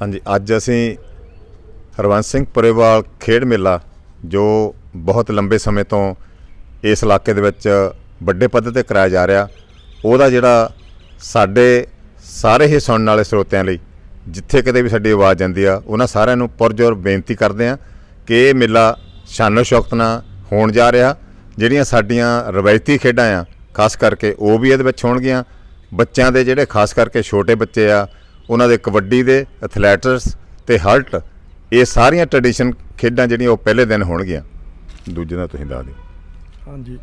ਹਾਂਜੀ, ਅੱਜ ਅਸੀਂ ਹਰਵੰਸ ਸਿੰਘ ਪੁਰੇਵਾਲ ਖੇਡ ਮੇਲਾ, ਜੋ ਬਹੁਤ ਲੰਬੇ ਸਮੇਂ ਤੋਂ ਇਸ ਇਲਾਕੇ ਦੇ ਵਿੱਚ ਵੱਡੇ ਪੱਧਰ ਤੇ ਕਰਾਇਆ ਜਾ ਰਿਹਾ, ਉਹਦਾ ਜਿਹੜਾ ਸਾਡੇ ਸਾਰੇ ਹੀ ਸੁਣਨ ਵਾਲੇ ਸਰੋਤਿਆਂ ਲਈ, ਜਿੱਥੇ ਕਿਤੇ ਵੀ ਸਾਡੀ ਆਵਾਜ਼ ਜਾਂਦੀ ਆ, ਉਹਨਾਂ ਸਾਰਿਆਂ ਨੂੰ ਪੁਰਜੋਰ ਬੇਨਤੀ ਕਰਦੇ ਆ ਕਿ ਇਹ ਮੇਲਾ ਸ਼ਾਨੋ ਸ਼ੌਕਤ ਨਾਲ ਹੋਣ ਜਾ ਰਿਹਾ, ਜਿਹੜੀਆਂ ਸਾਡੀਆਂ ਰਵਾਇਤੀ ਖੇਡਾਂ ਆ, ਖਾਸ ਕਰਕੇ ਉਹ ਵੀ ਇਹਦੇ ਵਿੱਚ ਹੋਣਗੀਆਂ, ਬੱਚਿਆਂ ਦੇ ਜਿਹੜੇ ਖਾਸ ਕਰਕੇ ਛੋਟੇ ਬੱਚੇ ਆ ਉਹਨਾਂ ਦੇ ਕਬੱਡੀ ਦੇ ਐਥਲੈਟਿਕਸ ਤੇ ਹਲਟ ਇਹ ਸਾਰੀਆਂ ਟ੍ਰੈਡੀਸ਼ਨ ਖੇਡਾਂ ਜਿਹੜੀਆਂ ਉਹ ਪਹਿਲੇ ਦਿਨ ਹੋਣਗੀਆਂ। ਦੂਜੇ ਦਾ ਤੁਸੀਂ ਦੱਸ ਦਿਓ। ਹਾਂਜੀ।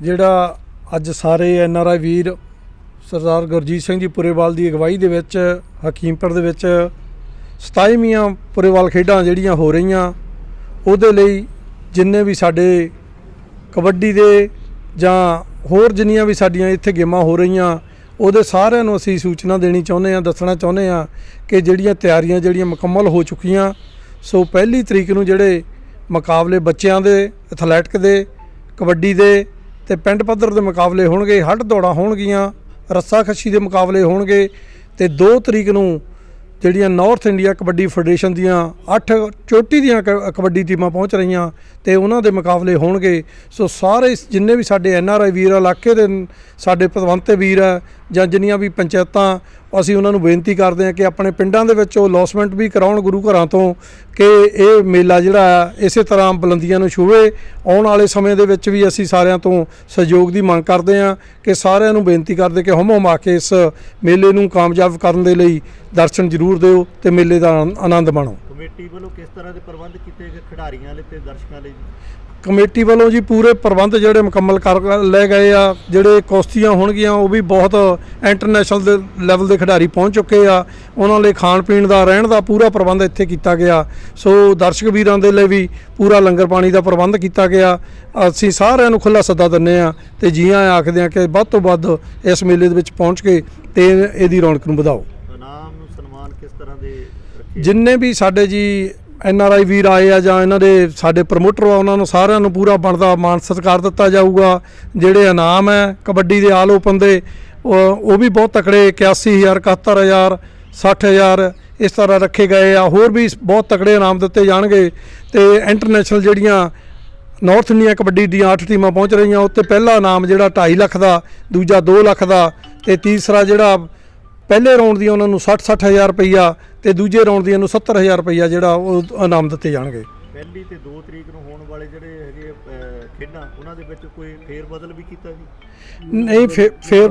ਜਿਹੜਾ ਅੱਜ ਸਾਰੇ ਐਨ ਆਰ ਆਈ ਵੀਰ ਸਰਦਾਰ ਗੁਰਜੀਤ ਸਿੰਘ ਜੀ ਪੁਰੇਵਾਲ ਦੀ ਅਗਵਾਈ ਦੇ ਵਿੱਚ, ਹਕੀਮਪੁਰ ਦੇ ਵਿੱਚ 27ਵੀਆਂ ਪੁਰੇਵਾਲ ਖੇਡਾਂ ਜਿਹੜੀਆਂ ਹੋ ਰਹੀਆਂ, ਉਹਦੇ ਲਈ ਜਿੰਨੇ ਵੀ ਸਾਡੇ ਕਬੱਡੀ ਦੇ ਜਾਂ ਹੋਰ ਜਿੰਨੀਆਂ ਵੀ ਸਾਡੀਆਂ ਇੱਥੇ ਗੇਮਾਂ ਹੋ ਰਹੀਆਂ ਉਹਦੇ ਸਾਰਿਆਂ ਨੂੰ ਅਸੀਂ ਸੂਚਨਾ ਦੇਣੀ ਚਾਹੁੰਦੇ ਹਾਂ, ਦੱਸਣਾ ਚਾਹੁੰਦੇ ਹਾਂ ਕਿ ਜਿਹੜੀਆਂ ਤਿਆਰੀਆਂ, ਜਿਹੜੀਆਂ ਮੁਕੰਮਲ ਹੋ ਚੁੱਕੀਆਂ, ਸੋ ਪਹਿਲੀ ਤਰੀਕ ਨੂੰ ਜਿਹੜੇ ਮੁਕਾਬਲੇ ਬੱਚਿਆਂ ਦੇ ਐਥਲੈਟਿਕ ਦੇ, ਕਬੱਡੀ ਦੇ ਤੇ ਪਿੰਡ ਪੱਧਰ ਦੇ ਮੁਕਾਬਲੇ ਹੋਣਗੇ, ਹੱਡ ਦੌੜਾਂ ਹੋਣਗੀਆਂ, ਰੱਸਾ ਖੱਛੀ ਦੇ ਮੁਕਾਬਲੇ ਹੋਣਗੇ ਤੇ 2 ਤਰੀਕ ਨੂੰ ਜਿਹੜੀਆਂ ਨਾਰਥ ਇੰਡੀਆ ਕਬੱਡੀ ਫੈਡਰੇਸ਼ਨ ਦੀਆਂ 8 ਚੋਟੀ ਦੀਆਂ ਕ- ਕਬੱਡੀ ਟੀਮਾਂ ਪਹੁੰਚ ਰਹੀਆਂ ਤੇ ਉਹਨਾਂ ਦੇ ਮੁਕਾਬਲੇ ਹੋਣਗੇ। ਸੋ ਸਾਰੇ ਜਿੰਨੇ ਵੀ ਸਾਡੇ ਐਨ ਆਰ ਆਈ ਵੀਰ ਇਲਾਕੇ ਦੇ ਸਾਡੇ ਪਤਵੰਤੇ ਵੀਰ ਆ ਜਾਂ ਜਿੰਨੀਆਂ ਵੀ ਪੰਚਾਇਤਾਂ, ਅਸੀਂ ਉਹਨਾਂ ਨੂੰ ਬੇਨਤੀ ਕਰਦੇ ਹਾਂ ਕਿ ਆਪਣੇ ਪਿੰਡਾਂ ਦੇ ਵਿੱਚ ਉਹ ਲੌਸਮੈਂਟ ਵੀ ਕਰਾਉਣ ਗੁਰੂ ਘਰਾਂ ਤੋਂ ਕਿ ਇਹ ਮੇਲਾ ਜਿਹੜਾ ਆ, ਇਸੇ ਤਰ੍ਹਾਂ ਬੁਲੰਦੀਆਂ ਨੂੰ ਛੂਵੇ ਆਉਣ ਵਾਲੇ ਸਮੇਂ ਦੇ ਵਿੱਚ ਵੀ ਅਸੀਂ ਸਾਰਿਆਂ ਤੋਂ ਸਹਿਯੋਗ ਦੀ ਮੰਗ ਕਰਦੇ ਹਾਂ ਕਿ ਸਾਰਿਆਂ ਨੂੰ ਬੇਨਤੀ ਕਰਦੇ ਕਿ ਹਮ ਆ ਕੇ ਇਸ ਮੇਲੇ ਨੂੰ ਕਾਮਯਾਬ ਕਰਨ ਦੇ ਲਈ ਦਰਸ਼ਨ ਜ਼ਰੂਰ ਦਿਓ ਤੇ ਮੇਲੇ ਦਾ ਆਨੰਦ ਮਾਣੋ। ਕਮੇਟੀ ਵੱਲੋਂ ਕਿਸ ਤਰ੍ਹਾਂ ਦੇ ਪ੍ਰਬੰਧ ਕੀਤੇ ਗਏ ਖਿਡਾਰੀਆਂ ਲਈ ਤੇ ਦਰਸ਼ਕਾਂ ਲਈ? ਕਮੇਟੀ ਵੱਲੋਂ ਜੀ ਪੂਰੇ ਪ੍ਰਬੰਧ ਜਿਹੜੇ ਮੁਕੰਮਲ ਕਰ ਲਏ ਗਏ ਆ ਜਿਹੜੇ ਕੁਸ਼ਤੀਆਂ ਹੋਣਗੀਆਂ ਉਹ ਵੀ ਬਹੁਤ ਇੰਟਰਨੈਸ਼ਨਲ ਦੇ ਲੈਵਲ ਦੇ ਖਿਡਾਰੀ ਪਹੁੰਚ ਚੁੱਕੇ ਆ। ਉਹਨਾਂ ਲਈ ਖਾਣ ਪੀਣ ਦਾ ਰਹਿਣ ਦਾ ਪੂਰਾ ਪ੍ਰਬੰਧ ਇੱਥੇ ਕੀਤਾ ਗਿਆ। ਸੋ ਦਰਸ਼ਕ ਵੀਰਾਂ ਦੇ ਲਈ ਵੀ ਪੂਰਾ ਲੰਗਰ ਪਾਣੀ ਦਾ ਪ੍ਰਬੰਧ ਕੀਤਾ ਗਿਆ। ਅਸੀਂ ਸਾਰਿਆਂ ਨੂੰ ਖੁੱਲਾ ਸੱਦਾ ਦਿੰਨੇ ਆ ਤੇ ਜੀਆਂ ਆਖਦੇ ਆ ਕਿ ਵੱਧ ਤੋਂ ਵੱਧ ਇਸ ਮੇਲੇ ਦੇ ਵਿੱਚ ਪਹੁੰਚ ਕੇ ਤੇ ਇਹਦੀ ਰੌਣਕ ਨੂੰ ਵਧਾਓ। ਇਨਾਮ ਨੂੰ ਸਨਮਾਨ ਕਿਸ ਤਰ੍ਹਾਂ ਦੇ ਰੱਖੇ? ਜਿੰਨੇ ਵੀ ਸਾਡੇ ਜੀ ਐਨ ਆਰ ਆਈ ਵੀਰ ਆਏ ਆ ਜਾਂ ਇਹਨਾਂ ਦੇ ਸਾਡੇ ਪ੍ਰਮੋਟਰ ਆ, ਉਹਨਾਂ ਨੂੰ ਸਾਰਿਆਂ ਨੂੰ ਪੂਰਾ ਬਣਦਾ ਮਾਨ ਸਤਿਕਾਰ ਦਿੱਤਾ ਜਾਊਗਾ। ਜਿਹੜੇ ਇਨਾਮ ਹੈ ਕਬੱਡੀ ਦੇ ਆਲ ਓਪਨ ਦੇ, ਉਹ ਉਹ ਵੀ ਬਹੁਤ ਤਕੜੇ 81000 71000 60000 ਇਸ ਤਰ੍ਹਾਂ ਰੱਖੇ ਗਏ ਆ। ਹੋਰ ਵੀ ਬਹੁਤ ਤਕੜੇ ਇਨਾਮ ਦਿੱਤੇ ਜਾਣਗੇ ਤੇ ਇੰਟਰਨੈਸ਼ਨਲ ਜਿਹੜੀਆਂ ਨਾਰਥ ਇੰਡੀਆ ਕਬੱਡੀ ਦੀਆਂ 8 ਟੀਮਾਂ ਪਹੁੰਚ ਰਹੀਆਂ, ਉੱਤੇ ਪਹਿਲਾ ਇਨਾਮ ਜਿਹੜਾ 2.5 ਲੱਖ ਦਾ, ਦੂਜਾ 2 ਲੱਖ ਦਾ ਤੇ ਤੀਸਰਾ ਜਿਹੜਾ ਪਹਿਲੇ ਰਾਉਂਡ ਦੀਆਂ ਉਹਨਾਂ ਨੂੰ 60 60000 ਰੁਪਈਆ ਤੇ ਦੂਜੇ ਰਾਉਂਡ ਦੀਆਂ ਨੂੰ 70000 ਰੁਪਈਆ ਜਿਹੜਾ ਉਹ ਇਨਾਮ ਦਿੱਤੇ ਜਾਣਗੇ। ਪਹਿਲੀ ਤੇ 2 ਤਰੀਕ ਨੂੰ ਹੋਣ ਵਾਲੇ ਜਿਹੜੇ ਹੈਗੇ ਖੇਡਾਂ ਉਹਨਾਂ ਦੇ ਵਿੱਚ ਕੋਈ ਫੇਰ ਬਦਲ ਵੀ ਕੀਤਾ ਜੀ? ਨਹੀਂ ਫੇਰ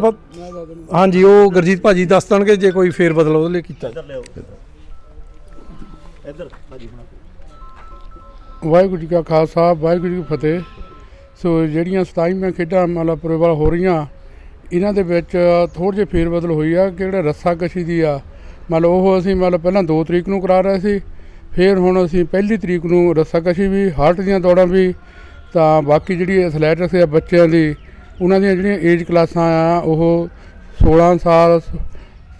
ਹਾਂਜੀ ਉਹ ਗੁਰਜੀਤ ਭਾਜੀ ਦੱਸ ਦੇਣਗੇ ਜੇ ਕੋਈ ਫੇਰ ਬਦਲ ਉਹਦੇ ਲਈ ਕੀਤਾ। ਇੱਧਰ ਲਿਆਓ। ਇੱਧਰ ਹਾਂਜੀ ਹੁਣ ਵਾਹਿਗੁਰੂ ਜੀ ਕਾ ਖਾਲਸਾ ਵਾਹਿਗੁਰੂ ਜੀ ਕੀ ਫਤਿਹ। ਸੋ ਜਿਹੜੀਆਂ 27ਵੀਆਂ ਖੇਡਾਂ ਮਤਲਬ ਪੁਰੇਵਾਲ ਹੋ ਰਹੀਆਂ ਇਹਨਾਂ ਦੇ ਵਿੱਚ ਥੋੜ੍ਹੇ ਜਿਹੀ ਫੇਰ ਬਦਲ ਹੋਈ ਆ, ਕਿ ਜਿਹੜਾ ਰੱਸਾ ਕਸ਼ੀ ਦੀ ਆ ਮਤਲਬ ਉਹ ਅਸੀਂ ਮਤਲਬ ਪਹਿਲਾਂ 2 ਤਰੀਕ ਨੂੰ ਕਰਾ ਰਹੇ ਸੀ, ਫਿਰ ਹੁਣ ਅਸੀਂ ਪਹਿਲੀ ਤਰੀਕ ਨੂੰ ਰੱਸਾ ਕਸ਼ੀ ਵੀ, ਹਾਰਟ ਦੀਆਂ ਦੌੜਾਂ ਵੀ, ਤਾਂ ਬਾਕੀ ਜਿਹੜੀ ਐਥਲੈਟਿਕਸ ਆ ਬੱਚਿਆਂ ਦੀ, ਉਹਨਾਂ ਦੀਆਂ ਜਿਹੜੀਆਂ ਏਜ ਕਲਾਸਾਂ ਆ, ਉਹ 16 ਸਾਲ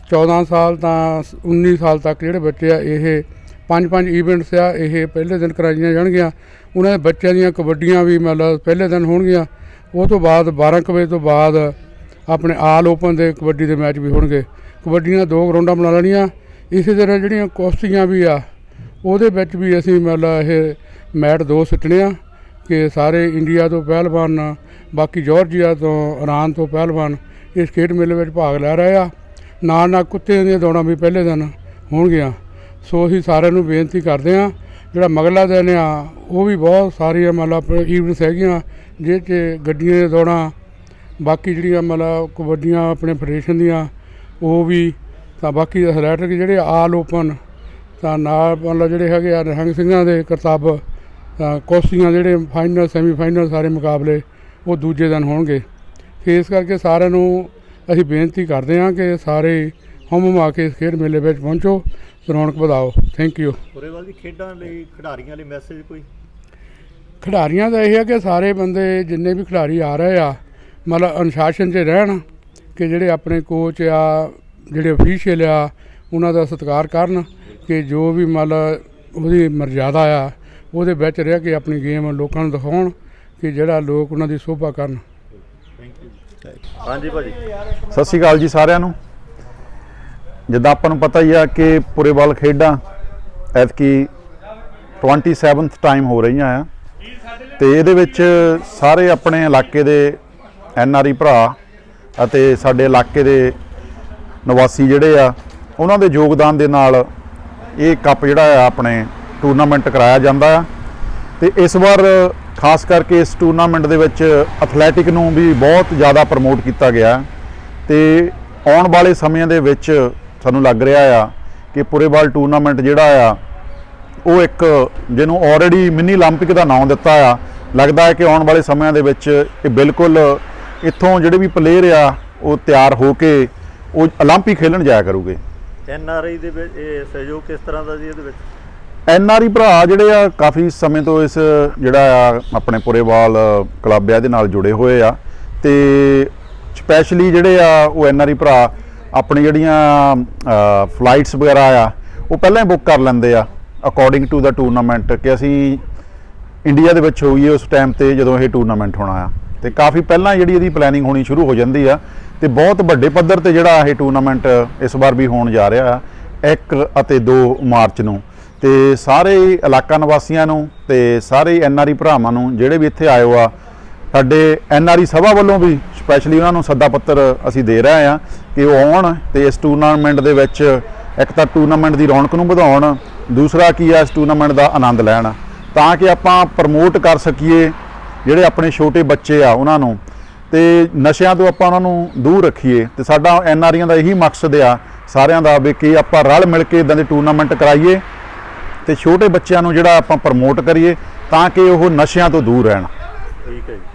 14 ਸਾਲ ਤਾਂ 19 ਸਾਲ ਤੱਕ ਜਿਹੜੇ ਬੱਚੇ ਆ, ਇਹ ਪੰਜ ਪੰਜ ਇਵੈਂਟਸ ਆ, ਇਹ ਪਹਿਲੇ ਦਿਨ ਕਰਾਈਆਂ ਜਾਣਗੀਆਂ। ਉਹਨਾਂ ਦੇ ਬੱਚਿਆਂ ਦੀਆਂ ਕਬੱਡੀਆਂ ਵੀ ਮਤਲਬ ਪਹਿਲੇ ਦਿਨ ਹੋਣਗੀਆਂ। ਉਹ ਤੋਂ ਬਾਅਦ 12 ਕੁ ਵਜੇ ਤੋਂ ਬਾਅਦ ਆਪਣੇ ਆਲ ਓਪਨ ਦੇ ਕਬੱਡੀ ਦੇ ਮੈਚ ਵੀ ਹੋਣਗੇ। ਕਬੱਡੀਆਂ ਦੋ ਗਰਾਊਂਡਾਂ ਬਣਾ ਲੈਣੀਆਂ। ਇਸੇ ਤਰ੍ਹਾਂ ਜਿਹੜੀਆਂ ਕੁਸ਼ਤੀਆਂ ਵੀ ਆ, ਉਹਦੇ ਵਿੱਚ ਵੀ ਅਸੀਂ ਮਤਲਬ ਇਹ ਮੈਟ ਦੋ ਸਿੱਟਣੇ ਆ ਕਿ ਸਾਰੇ ਇੰਡੀਆ ਤੋਂ ਪਹਿਲਵਾਨ, ਬਾਕੀ ਜਾਰਜੀਆ ਤੋਂ, ਇਰਾਨ ਤੋਂ ਪਹਿਲਵਾਨ ਇਸ ਖੇਡ ਮੇਲੇ ਵਿੱਚ ਭਾਗ ਲੈ ਰਹੇ ਆ। ਨਾਲ ਨਾਲ ਕੁੱਤੇ ਦੀਆਂ ਦੌੜਾਂ ਵੀ ਪਹਿਲੇ ਦਿਨ ਹੋਣਗੀਆਂ। ਸੋ ਅਸੀਂ ਸਾਰਿਆਂ ਨੂੰ ਬੇਨਤੀ ਕਰਦੇ ਆ, ਜਿਹੜਾ ਮਗਲਾ ਦਿਨ ਆ, ਉਹ ਵੀ ਬਹੁਤ ਸਾਰੀਆਂ ਮਤਲਬ ਈਵੈਂਟਸ ਹੈਗੀਆਂ ਜਿਹਦੇ 'ਚ ਗੱਡੀਆਂ ਦੀਆਂ ਦੌੜਾਂ ਬਾਕੀ ਜਿਹੜੀਆਂ ਮਤਲਬ ਕਬੱਡੀਆਂ ਆਪਣੇ ਫੈਡਰੇਸ਼ਨ ਦੀਆਂ ਉਹ ਵੀ ਤਾਂ ਬਾਕੀ ਐਥਲੈਟਿਕ ਜਿਹੜੇ ਆਲ ਓਪਨ ਤਾਂ ਨਾਲ ਮਤਲਬ ਜਿਹੜੇ ਹੈਗੇ ਆ ਨਿਹੰਗ ਸਿੰਘਾਂ ਦੇ ਕਰਤੱਵ ਤਾਂ ਕੁਸ਼ਤੀਆਂ ਜਿਹੜੇ ਫਾਈਨਲ ਸੈਮੀ ਫਾਈਨਲ ਸਾਰੇ ਮੁਕਾਬਲੇ ਉਹ ਦੂਜੇ ਦਿਨ ਹੋਣਗੇ। ਇਸ ਕਰਕੇ ਸਾਰਿਆਂ ਨੂੰ ਅਸੀਂ ਬੇਨਤੀ ਕਰਦੇ ਹਾਂ ਕਿ ਸਾਰੇ ਹਮ ਹਮਾ ਕੇ ਇਸ ਖੇਡ ਮੇਲੇ ਵਿੱਚ ਪਹੁੰਚੋ। ਰੌਣਕ ਵਧਾਓ। ਥੈਂਕ ਯੂ ਪੁਰੇਵਾਲ ਦੀ ਖੇਡਾਂ ਲਈ ਖਿਡਾਰੀਆਂ ਲਈ ਮੈਸੇਜ ਕੋਈ? ਖਿਡਾਰੀਆਂ ਦਾ ਇਹ ਹੈ ਕਿ ਸਾਰੇ ਬੰਦੇ ਜਿੰਨੇ ਵੀ ਖਿਡਾਰੀ ਆ ਰਹੇ ਆ ਮਤਲਬ ਅਨੁਸ਼ਾਸਨ 'ਚ ਰਹਿਣ ਕਿ ਜਿਹੜੇ ਆਪਣੇ ਕੋਚ ਆ ਜਿਹੜੇ ਅਫੀਸ਼ੀਅਲ ਆ ਉਹਨਾਂ ਦਾ ਸਤਿਕਾਰ ਕਰਨ ਕਿ ਜੋ ਵੀ ਮਤਲਬ ਉਹਦੀ ਮਰਜ਼ਾਦਾ ਆ ਉਹਦੇ ਵਿੱਚ ਰਹਿ ਕੇ ਆਪਣੀ ਗੇਮ ਲੋਕਾਂ ਨੂੰ ਦਿਖਾਉਣ ਕਿ ਜਿਹੜਾ ਲੋਕ ਉਹਨਾਂ ਦੀ ਸ਼ੋਭਾ ਕਰਨ। ਥੈਂਕ ਯੂ ਹਾਂਜੀ ਭਾਜੀ। ਸਤਿ ਸ਼੍ਰੀ ਅਕਾਲ ਜੀ ਸਾਰਿਆਂ ਨੂੰ। ਜਿੱਦਾਂ ਆਪਾਂ ਨੂੰ ਪਤਾ ਹੀ ਆ ਕਿ ਪੁਰੇਵਾਲ ਖੇਡਾਂ ਐਤਕੀ 27th ਟਾਈਮ ਹੋ ਰਹੀਆਂ ਆ ਤੇ ਇਹਦੇ ਵਿੱਚ ਸਾਰੇ ਆਪਣੇ ਇਲਾਕੇ ਦੇ ਐਨ ਆਰ ਆਈ ਭਰਾ ਅਤੇ ਸਾਡੇ ਇਲਾਕੇ ਦੇ ਨਿਵਾਸੀ ਜਿਹੜੇ ਆ ਉਹਨਾਂ ਦੇ ਯੋਗਦਾਨ ਦੇ ਨਾਲ ਇਹ ਕੱਪ ਜਿਹੜਾ ਆ ਆਪਣੇ ਟੂਰਨਾਮੈਂਟ ਕਰਾਇਆ ਜਾਂਦਾ ਆ ਤੇ ਇਸ ਵਾਰ ਖਾਸ ਕਰਕੇ ਇਸ ਟੂਰਨਾਮੈਂਟ ਦੇ ਵਿੱਚ ਐਥਲੈਟਿਕ ਨੂੰ ਵੀ ਬਹੁਤ ਜ਼ਿਆਦਾ ਪ੍ਰਮੋਟ ਕੀਤਾ ਗਿਆ ਤੇ ਆਉਣ ਵਾਲੇ ਸਮਿਆਂ ਦੇ ਵਿੱਚ ਸਾਨੂੰ ਲੱਗ ਰਿਹਾ ਆ ਕਿ ਪੁਰੇਵਾਲ ਟੂਰਨਾਮੈਂਟ ਜਿਹੜਾ ਆ ਉਹ ਇੱਕ ਜਿਹਨੂੰ ਆਲਰੇਡੀ ਮਿੰਨੀ 올림픽 ਦਾ ਨਾਮ ਦਿੱਤਾ ਆ ਲੱਗਦਾ ਹੈ ਕਿ ਆਉਣ ਵਾਲੇ ਸਮਿਆਂ ਦੇ ਵਿੱਚ ਇਹ ਬਿਲਕੁਲ ਇੱਥੋਂ ਜਿਹੜੇ ਵੀ ਪਲੇਅਰ ਆ ਉਹ ਤਿਆਰ ਹੋ ਕੇ ਉਹ 올림픽 ਖੇਲਣ ਜਾਇਆ ਕਰੂਗੇ ਐਨ ਆਰ ਆਈ ਦੇ ਵਿੱਚ ਇਹ ਸਹਿਯੋਗ ਕਿਸ ਤਰ੍ਹਾਂ ਦਾ ਜੀ ਇਹਦੇ ਵਿੱਚ ਐਨ ਆਰ ਆਈ ਭਰਾ ਜਿਹੜੇ ਆ ਕਾਫੀ ਸਮੇਂ ਤੋਂ ਇਸ ਜਿਹੜਾ ਆ ਆਪਣੇ ਪੁਰੇਵਾਲ ਕਲੱਬ ਆ ਇਹਦੇ ਨਾਲ ਜੁੜੇ ਹੋਏ ਆ ਤੇ ਸਪੈਸ਼ਲੀ ਜਿਹੜੇ ਆ ਉਹ ਐਨ ਆਰ ਆਈ ਭਰਾ ਆਪਣੀ ਜਿਹੜੀਆਂ ਫਲਾਈਟਸ ਵਗੈਰਾ ਆ ਉਹ ਪਹਿਲਾਂ ਹੀ ਬੁੱਕ ਕਰ ਲੈਂਦੇ ਆ ਅਕੋਰਡਿੰਗ ਟੂ ਦਾ ਟੂਰਨਾਮੈਂਟ ਕਿ ਅਸੀਂ ਇੰਡੀਆ ਦੇ ਵਿੱਚ ਹੋਈਏ ਉਸ ਟਾਈਮ ਤੇ ਜਦੋਂ ਇਹ ਟੂਰਨਾਮੈਂਟ ਹੋਣਾ ਆ ਤੇ ਕਾਫੀ ਪਹਿਲਾਂ ਜਿਹੜੀ ਇਹਦੀ ਪਲੈਨਿੰਗ ਹੋਣੀ ਸ਼ੁਰੂ ਹੋ ਜਾਂਦੀ ਆ ਤੇ ਬਹੁਤ ਵੱਡੇ ਪੱਧਰ ਤੇ ਜਿਹੜਾ ਇਹ ਟੂਰਨਾਮੈਂਟ ਇਸ ਵਾਰ ਵੀ ਹੋਣ ਜਾ ਰਿਹਾ ਆ 1 ਅਤੇ 2 ਮਾਰਚ ਨੂੰ। ਤੇ ਸਾਰੇ ਇਲਾਕਾ ਨਿਵਾਸੀਆਂ ਨੂੰ ਤੇ ਸਾਰੇ ਐਨਆਰਈ ਭਰਾਵਾਂ ਨੂੰ, ਜਿਹੜੇ ਵੀ ਇੱਥੇ ਆਇਓ ਆ, ਸਾਡੇ ਐਨਆਰਈ ਸਭਾ ਵੱਲੋਂ ਵੀ ਸਪੈਸ਼ਲੀ ਉਹਨਾਂ ਨੂੰ ਸੱਦਾ ਪੱਤਰ ਅਸੀਂ ਦੇ ਰਹੇ ਆ ਕਿ ਉਹ ਆਉਣ ਤੇ ਇਸ ਟੂਰਨਾਮੈਂਟ ਦੇ ਵਿੱਚ ਇੱਕ ਤਾਂ ਟੂਰਨਾਮੈਂਟ ਦੀ ਰੌਣਕ ਨੂੰ ਵਧਾਉਣ, ਦੂਸਰਾ ਕੀ ਆ, ਇਸ ਟੂਰਨਾਮੈਂਟ ਦਾ ਆਨੰਦ ਲੈਣ। ਤਾਂ ਕਿ ਆਪਾਂ ਪ੍ਰਮੋਟ ਕਰ ਸਕੀਏ ਜਿਹੜੇ ਆਪਣੇ ਛੋਟੇ ਬੱਚੇ ਆ ਉਹਨਾਂ ਨੂੰ, ਤੇ ਨਸ਼ਿਆਂ ਤੋਂ ਆਪਾਂ ਉਹਨਾਂ ਨੂੰ ਦੂਰ ਰੱਖੀਏ। ਤੇ ਸਾਡਾ ਐਨਆਰਈਆਂ ਦਾ ਇਹੀ ਮਕਸਦ ਆ, ਸਾਰਿਆਂ ਦਾ ਵੀ ਕਿ ਆਪਾਂ ਰਲ ਮਿਲ ਕੇ ਇਦਾਂ ਦੇ ਟੂਰਨਾਮੈਂਟ ਕਰਾਈਏ ਤੇ ਛੋਟੇ ਬੱਚਿਆਂ ਨੂੰ ਜਿਹੜਾ ਆਪਾਂ ਪ੍ਰਮੋਟ ਕਰੀਏ ਤਾਂ ਕਿ ਉਹ ਨਸ਼ਿਆਂ ਤੋਂ ਦੂਰ ਰਹਿਣ। ਠੀਕ ਹੈ ਜੀ।